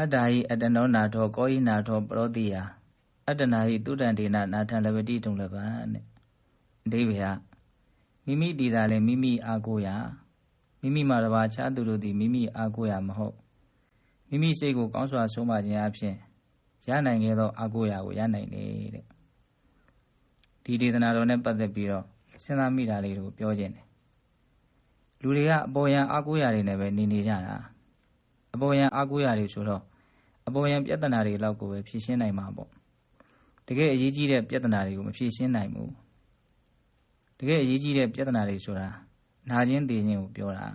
အတ္တာဟိအတ္တနောနာထောကောဟိနာထောပရောတိယအတ္တနာဟိတုတ္တံဒေနနာထံလပတိတုံလပံတဲ့အဓိပ္ပာယ်မိမိတည်တာလည်းမိမိအားကိုးရမိမိမှာတပါခြားသူတို့သည်မိမိအားကိုးရမဟုတ်မိမိစိတ်ကိုကောင်းစွာဆုံးမခြင်းအပြင်ရနိုင်ခဲ့သောအားကိုးရာကိုရနိုင်တယ်တဲ့ဒီဒေသနာတော်နဲ့ပတ်သက်ပြီးတော့စဉ်းစားမိတာလေးတွေကိုပြောခြင်းတယ်လူတွေကအပေါ်ယံအားကိုးရာတွေနဲ့ပဲနေနေကြတာ အပေါ်ယံအားကိုးရာတွေဆိုတော့အပေါ်ယံပြဿနာတွေလောက်ကိုပဲဖြေရှင်းနိုင်မှာပေါ့တကယ်အရေးကြီးတဲ့ပြဿနာတွေကိုမဖြေရှင်းနိုင်ဘူးတကယ်အရေးကြီးတဲ့ပြဿနာတွေဆိုတာနာခြင်းသိခြင်းကိုပြောတာ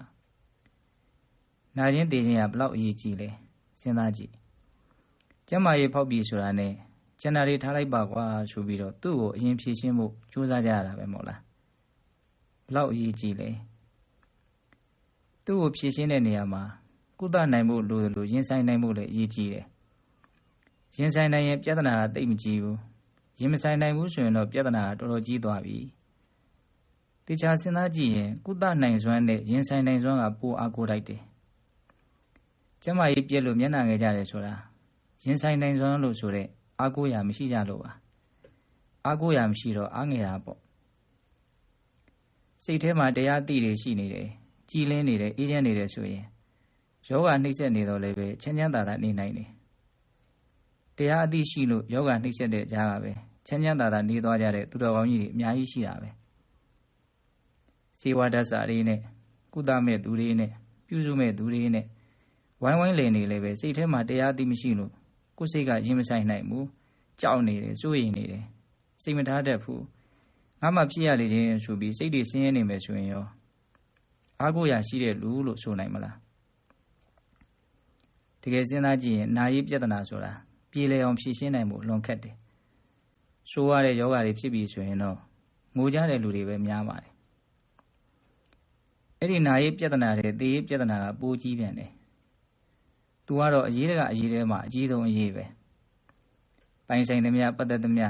နာခြင်းသိခြင်းကဘလောက်အရေးကြီးလဲစဉ်းစားကြည့်ကျမရေးဖောက်ပြီဆိုတာနဲ့ကျန်တာတွေထားလိုက်ပါကွာဆိုပြီးတော့သူ့ကိုအရင်ဖြေရှင်းဖို့ကြိုးစားကြရတာပဲမဟုတ်လားဘလောက်အရေးကြီးလဲသူ့ကိုဖြေရှင်းတဲ့နေရာမှာ ကုသနိုင်ဖို့လိုလိုရင်ဆိုင်နိုင်ဖို့လည်းအရေးကြီးတယ်ရင်ဆိုင်နိုင်ရင်ပြဿနာကတိတ်မကြီးဘူးရင်မဆိုင်နိုင်ဘူးဆိုရင်တော့ပြဿနာကတော်တော်ကြီးသွားပြီတေချာစဉ်းစားကြည့်ရင်ကုသနိုင်စွမ်းနဲ့ရင်ဆိုင်နိုင်စွမ်းကပိုအားကိုးလိုက်တယ်ကျမကြီးပြက်လို့မျက်နှာငယ်ကြတယ်ဆိုတာရင်ဆိုင်နိုင်စွမ်းလို့ဆိုတဲ့အားကိုးရာမရှိကြလို့ပါအားကိုးရာမရှိတော့အားငယ်တာပေါ့စိတ်ထဲမှာတရားသိတွေရှိနေတယ်ကြည်လင်းနေတယ်အေးချမ်းနေတယ်ဆိုရင် ယောဂနှိမ့်ဆက်နေတော့လည်းပဲချမ်းချမ်းသာသာနေနိုင်တယ်တရားအသိရှိလို့ယောဂနှိမ့်ဆက်တဲ့ကြားကပဲချမ်းချမ်းသာသာနေသွားကြတဲ့သူတော်ကောင်းကြီးတွေအများကြီးရှိတာပဲစေဝါဒဆာတွေနဲ့ကုသမဲ့သူတွေနဲ့ပြုစုမဲ့သူတွေနဲ့ဝိုင်းဝိုင်းလည်နေလည်းပဲစိတ်ထဲမှာတရားသိမရှိလို့ကိုယ်စိတ်ကရင်မဆိုင်နိုင်ဘူးကြောက်နေတယ်စိုးရိမ်နေတယ်စိတ်မထားတတ်ဘူးငါမှဖြစ်ရလေခြင်းဆိုပြီးစိတ်တွေဆင်းရဲနေမယ်ဆိုရင်ရောအားကိုးရရှိတဲ့လူလို့ဆိုနိုင်မလား တကယ်စဉ်းစားကြည့်ရင်နာယီပြဿနာဆိုတာပြေလည်အောင်ဖြေရှင်းနိုင်မှုလွန်ခက်တယ်ဆိုးရတဲ့ယောဂတွေဖြစ်ပြီဆိုရင်တော့ငိုကြတဲ့လူတွေပဲများပါတယ်အဲ့ဒီနာယီပြဿနာတွေသေယီပြဿနာကပိုကြီးပြန်တယ်သူကတော့အရေးတကအရေးတဲမှာအကြီးဆုံးအရေးပဲပိုင်ဆိုင်သမျှပတ်သက်သမျှ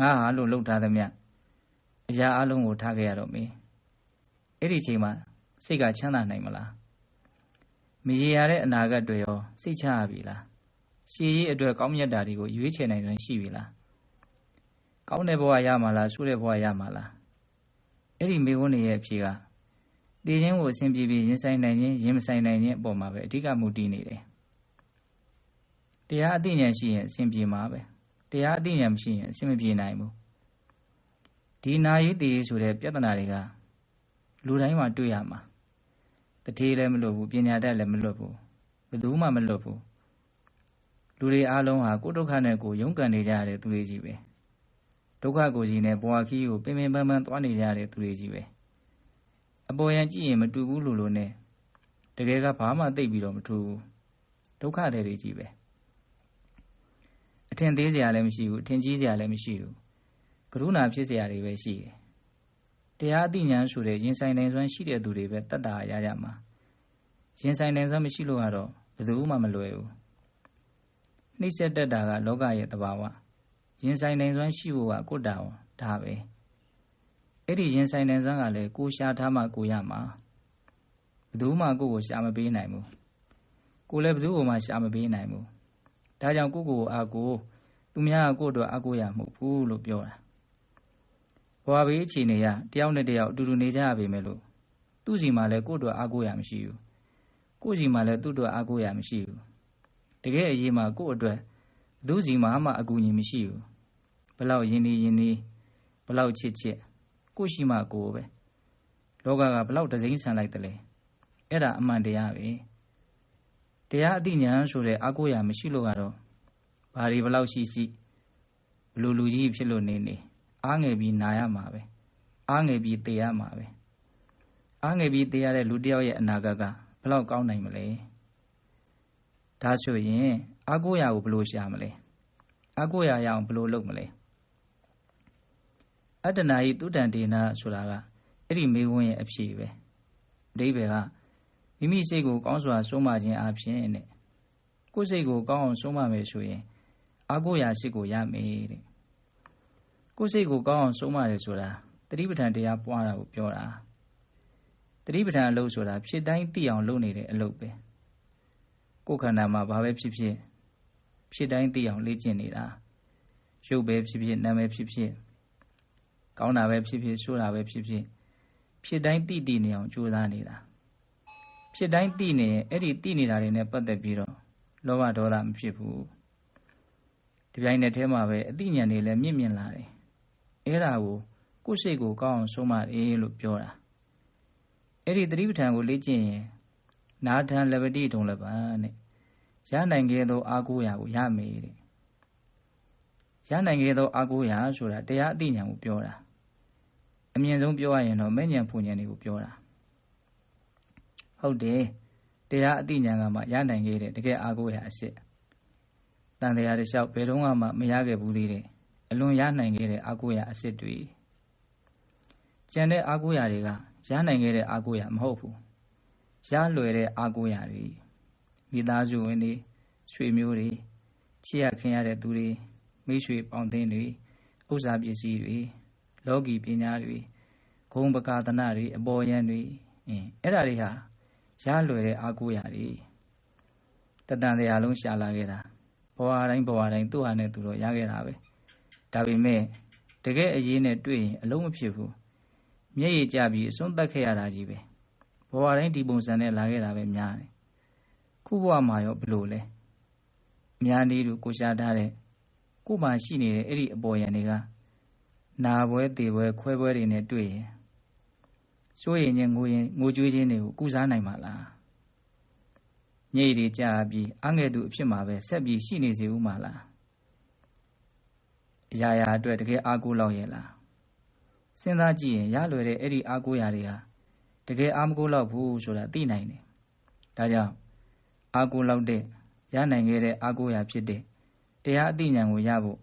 ငါဟာလို့လှုပ်ထားသမျှအရာအလုံးကိုထားခဲ့ရတော့မေးအဲ့ဒီချိန်မှာစိတ်ကချမ်းသာနိုင်မလား မရေရတဲ့အနာဂတ်တွေရောစိတ်ချရပြီလားရှည်ရေးအတွက်ကောင်းမြတ်တာတွေကိုရွေးချယ်နိုင်စွမ်းရှိပြီလားကောင်းတဲ့ဘဝရမှာလားဆိုးတဲ့ဘဝရမှာလားအဲ့ဒီမိခွန်းတွေရဲ့အဖြေကတည်ခြင်းကိုအစဉ်ပြေပြေရင်ဆိုင်နိုင်ခြင်းရင်မဆိုင်နိုင်ခြင်းအပေါ်မှာပဲအဓိကမူတည်နေတယ်တရားအသိဉာဏ်ရှိရင်အစဉ်ပြေမှာပဲတရားအသိဉာဏ်မရှိရင်အစဉ်မပြေနိုင်ဘူးဒီနာယီတည်ဆိုတဲ့ပြဿနာတွေကလူတိုင်းမှာတွေ့ရမှာ တတိလည်းမလွတ်ဘူးပညာတတ်လည်းမလွတ်ဘူးဘယ်သူမှမလွတ်ဘူးလူတွေအားလုံးဟာကိုယ်ဒုက္ခနဲ့ကိုယ်ရုန်းကန်နေကြရတဲ့သူတွေကြီးပဲဒုက္ခကိုကြီးနဲ့ဘဝခီးကိုပင်ပင်ပန်းပန်းသွားနေကြရတဲ့သူတွေကြီးပဲအပေါ်ယံကြည့်ရင်မတူဘူးလို့လို့နဲ့တကယ်ကဘာမှသိပြီးတော့မထူဘူးဒုက္ခတွေကြီးပဲအထင်သေးစရာလည်းမရှိဘူးအထင်ကြီးစရာလည်းမရှိဘူးကရုဏာဖြစ်စရာတွေပဲရှိတယ် တရားအသိဉာဏ်ဆိုတဲ့ရင်ဆိုင်နိုင်စွမ်းရှိတဲ့သူတွေပဲတတ်တာရကြမှာရင်ဆိုင်နိုင်စွမ်းမရှိလို့ကတော့ဘယ်သူမှမလွယ်ဘူးနှိမ့်ဆက်တတ်တာကလောကရဲ့တဘာဝရင်ဆိုင်နိုင်စွမ်းရှိဖို့ကကိုယ်တာဝန်ဒါပဲအဲ့ဒီရင်ဆိုင်နိုင်စွမ်းကလည်းကိုရှာထားမှကိုရမှာဘယ်သူမှကိုယ့်ကိုရှာမပေးနိုင်ဘူးကိုလည်းဘယ်သူမှရှာမပေးနိုင်ဘူးဒါကြောင့်ကိုယ့်ကိုယ်အားကိုသူများကကိုယ့်အတွက်အားကိုးရမှုဘူးလို့ပြောတာ ဘဝဘေးအခြေအနေရတယောက်နဲ့တယောက်အတူတူနေကြရပေမဲ့လို့သူ့စီမှာလည်းကိုယ့်အတွက်အားကိုးရမရှိဘူးကိုယ့်စီမှာလည်းသူ့အတွက်အားကိုးရမရှိဘူးတကယ်အရေးမှာကိုယ့်အတွက်ဘသူစီမှာမှအကူအညီမရှိဘူးဘလောက်ယဉ်နေယဉ်နေဘလောက်ချစ်ချစ်ကိုရှိမှကိုပဲလောကကဘလောက်တစိမ့်ဆန်လိုက်တယ်လဲအဲ့ဒါအမှန်တရားပဲတရားအသိဉာဏ်ဆိုတဲ့အာကိုရာမရှိလို့ကတော့ဘာတွေဘလောက်ရှိရှိဘလူလူကြီးဖြစ်လို့နေနေ အားငယ်ပြီးနာရမှာပဲအားငယ်ပြီးသေရမှာပဲအားငယ်ပြီးသေရတဲ့လူတယောက်ရဲ့အနာဂတ်ကဘလောက်ကောင်းနိုင်မလဲဒါဆိုရင်အာကိုရာကိုဘလို့ရှာမလဲအာကိုရာရအောင်ဘလို့လုပ်မလဲအတ္တနာဤတုတ္တန်ဒေနာဆိုတာကအဲ့ဒီမေဝန်းရဲ့အဖြေပဲအဓိပ္ပာယ်ကမိမိစိတ်ကိုကောင်းစွာဆုံးမခြင်းအပြင်နဲ့ကိုယ်စိတ်ကိုကောင်းအောင်ဆုံးမမယ်ဆိုရင်အာကိုရာရှိကိုရမယ်တဲ့ ကိုယ်စိတ်ကိုကောင်းအောင်ဆုံးမတယ်ဆိုတာတတိပဋ္ဌာန်တရားပွားတာကိုပြောတာတတိပဋ္ဌာန်အလုပ်ဆိုတာဖြစ်တိုင်းသိအောင်လုပ်နေတဲ့အလုပ်ပဲကိုယ်ခန္ဓာမှာဘာပဲဖြစ်ဖြစ်ဖြစ်တိုင်းသိအောင်လေ့ကျင့်နေတာရုပ်ပဲဖြစ်ဖြစ်နာမ်ပဲဖြစ်ဖြစ်ကောင်းတာပဲဖြစ်ဖြစ်ဆိုးတာပဲဖြစ်ဖြစ်ဖြစ်တိုင်းသိသိနေအောင်ကြိုးစားနေတာဖြစ်တိုင်းသိနေရင်အဲ့ဒီသိနေတာတွေနဲ့ပတ်သက်ပြီးတော့လောဘဒေါသမဖြစ်ဘူးဒီပိုင်းနဲ့ထဲမှာပဲအသိဉာဏ်တွေလည်းမြင့်မြင့်လာတယ် အဲ့ဒါကို ကိုယ်စိတ်ကိုကောင်းအောင် ဆုံးမတယ်လို့ပြောတာအဲ့ဒီသတိပဋ္ဌာန်ကိုလေ့ကျင့်ရင်နာထံလပတိတုံလည်းပါနဲ့ရနိုင်ခဲ့သောအာကိုရာကိုရမယ်တဲ့ရနိုင်ခဲ့သောအာကိုရာဆိုတာတရားအသိဉာဏ်ကိုပြောတာအမြင့်ဆုံးပြောရရင်တော့မဲ့ဉာဏ်ဖူဉာဏ်တွေကိုပြောတာဟုတ်တယ်တရားအသိဉာဏ်ကမှရနိုင်ခဲ့တဲ့တကယ်အာကိုရာအစစ်တန်တရားတစ်လျှောက်ဘယ်တော့မှမရခဲ့ဘူးသေးတယ် အလွန်ရနိုင်ခဲ့တဲ့အာကိုရာအစစ်တွေကျန်တဲ့အာကိုရာတွေကရနိုင်ခဲ့တဲ့အာကိုရာမဟုတ်ဘူးရလွယ်တဲ့အာကိုရာတွေမိသားစုဝင်တွေရွှေမျိုးတွေချစ်ရခင်ရတဲ့သူတွေမိတ်ဆွေပေါင်းသင်းတွေဥစ္စာပစ္စည်းတွေလောကီပညာတွေဂုံပကာသနာတွေအပေါ်ယံတွေအင်းအဲ့ဒါတွေဟာရလွယ်တဲ့အာကိုရာတွေတတန်တရားလုံးရှာလာခဲ့တာဘဝတိုင်းဘဝတိုင်းသူ့ဟာနဲ့သူတော့ရခဲ့တာပဲ ဒါပေမဲ့တကယ်အရေးနဲ့တွေ့ရင်အလုံးမဖြစ်ဘူးမျက်ရည်ကျပြီးအစွန်းတက်ခဲ့ရတာကြီးပဲဘဝတိုင်းဒီပုံစံနဲ့လာခဲ့တာပဲများတယ်ခုဘဝမှာရောဘလို့လဲအများနည်းတို့ကိုရှားထားတဲ့ကိုမှရှိနေတဲ့အဲ့ဒီအပေါ်ယံတွေကနာပွဲတေပွဲခွဲပွဲတွေနဲ့တွေ့ရင်စိုးရင်ချင်းငိုရင်ငိုကြွေးခြင်းတွေကိုကုစားနိုင်မှာလားညိတ်တွေကြာပြီးအငဲ့သူအဖြစ်မှာပဲဆက်ပြီးရှိနေစေဦးမှာလား အရာရာအတွက်တကယ်အားကိုးလောက်ရဲ့လားစဉ်းစားကြည့်ရင်ရလွယ်တဲ့အဲ့ဒီအားကိုးရာတွေဟာတကယ်အားမကိုးလောက်ဘူးဆိုတာသိနိုင်တယ်ဒါကြောင့်အားကိုးလောက်တဲ့ရနိုင်ခဲ့တဲ့အားကိုးရာဖြစ်တဲ့တရားအသိဉာဏ်ကိုရဖို့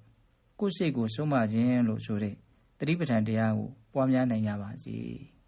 ကိုယ်စိတ်ကိုဆုံးမခြင်းလို့ဆိုတဲ့တတိပဋ္ဌာန်တရားကိုပွားများနိုင်ကြပါစေ။